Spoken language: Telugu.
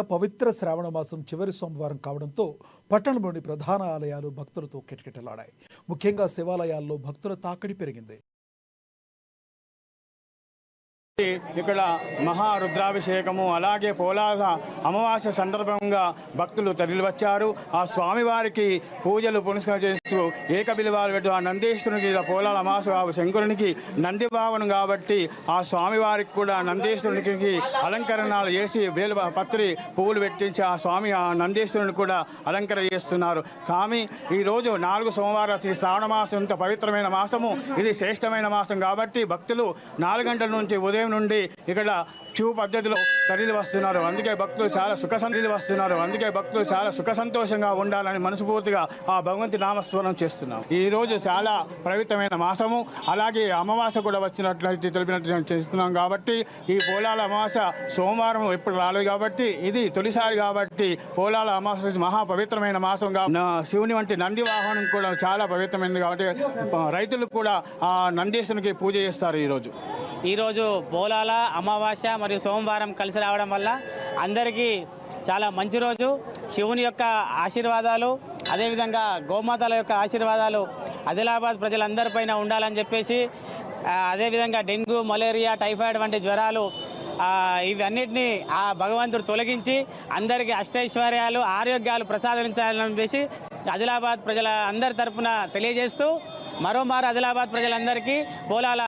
పవిత్ర శ్రావణ మాసం చివరి సోమవారం కావడంతో పట్టణంలోని ప్రధాన ఆలయాలు భక్తులతో కిటకిటలాడాయి. ముఖ్యంగా శివాలయాల్లో భక్తుల తాకిడి పెరిగింది. ఇక్కడ మహారుద్రాభిషేకము అలాగే పోలాద అమావాస్య సందర్భంగా భక్తులు తరలివచ్చారు. ఆ స్వామివారికి పూజలు పునస్కారం చేస్తూ ఏకబిలివాలు పెట్టు ఆ నందీశ్వరునికి పోలాల అమావాస్య ఆ శంకరునికి నంది భావన కాబట్టి ఆ స్వామివారికి కూడా నందీశ్వరునికి అలంకరణలు చేసి వేలు పత్రి పువ్వులు పెట్టించి ఆ స్వామి ఆ నందీశ్వరుని కూడా అలంకరణ చేస్తున్నారు. స్వామి ఈ రోజు నాలుగు సోమవారం శ్రీ శ్రావణ మాసం ఇంత పవిత్రమైన మాసము. ఇది శ్రేష్టమైన మాసం కాబట్టి భక్తులు నాలుగు గంటల నుంచి ఉదయం నుండి ఇక్కడ క్యూ పద్ధతిలో తరలి వస్తున్నారు. అందుకే భక్తులు చాలా సుఖ సంతలి వస్తున్నారు. అందుకే భక్తులు చాలా సుఖ సంతోషంగా ఉండాలని మనస్ఫూర్తిగా ఆ భగవంతి నామస్మరణం చేస్తున్నాం. ఈ రోజు చాలా పవిత్రమైన మాసము. అలాగే అమావాస కూడా వచ్చినట్లయితే తెలిపినట్టు చేస్తున్నాం కాబట్టి ఈ పోలాల అమావాస సోమవారం ఎప్పుడు రాలేదు కాబట్టి ఇది తొలిసారి కాబట్టి పోలాల అమావాస్య మహా పవిత్రమైన మాసంగా శివుని వంటి నంది వాహనం కూడా చాలా పవిత్రమైనది కాబట్టి రైతులు కూడా ఆ నందీశ్వరునికి పూజ చేస్తారు ఈరోజు ఈరోజు పోలాల అమావాస్య మరియు సోమవారం కలిసి రావడం వల్ల అందరికీ చాలా మంచి రోజు. శివుని యొక్క ఆశీర్వాదాలు అదేవిధంగా గోమాతల యొక్క ఆశీర్వాదాలు ఆదిలాబాద్ ప్రజలందరిపైన ఉండాలని చెప్పేసి అదేవిధంగా డెంగ్యూ మలేరియా టైఫాయిడ్ వంటి జ్వరాలు ఇవన్నిటినీ ఇవన్నిటిని ఆ భగవంతుడు తొలగించి అందరికీ అష్టైశ్వర్యాలు ఆరోగ్యాలు ప్రసాదించాలని చెప్పేసి ఆదిలాబాద్ ప్రజల అందరి తరఫున తెలియజేస్తూ మరోమారు ఆదిలాబాద్ ప్రజలందరికీ పోలాల